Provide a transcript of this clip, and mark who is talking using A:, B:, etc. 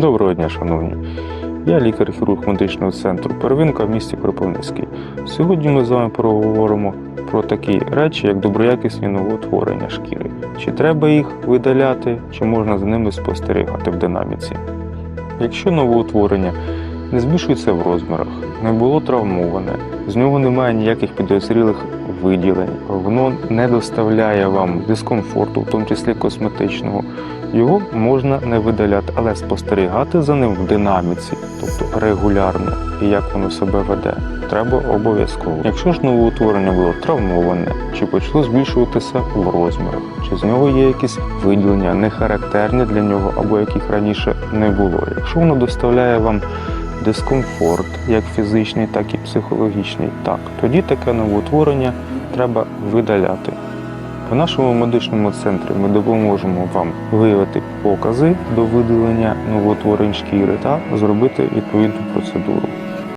A: Доброго дня, шановні. Я лікар-хірург медичного центру Первинка в місті Кропивницький. Сьогодні ми з вами поговоримо про такі речі, як доброякісні новоутворення шкіри. Чи треба їх видаляти, чи можна за ними спостерігати в динаміці. Якщо новоутворення не збільшується в розмірах, не було травмоване, з нього немає ніяких підозрілих виділень, воно не доставляє вам дискомфорту, в тому числі косметичного, його можна не видаляти, але спостерігати за ним в динаміці, тобто регулярно, і як воно себе веде, треба обов'язково. Якщо ж новоутворення було травмоване, чи почало збільшуватися в розмірах, чи з нього є якісь виділення, не характерні для нього, або яких раніше не було. Якщо воно доставляє вам дискомфорт, як фізичний, так і психологічний, так тоді таке новоутворення треба видаляти. В нашому медичному центрі ми допоможемо вам виявити покази до видалення новоутворень шкіри та зробити відповідну процедуру.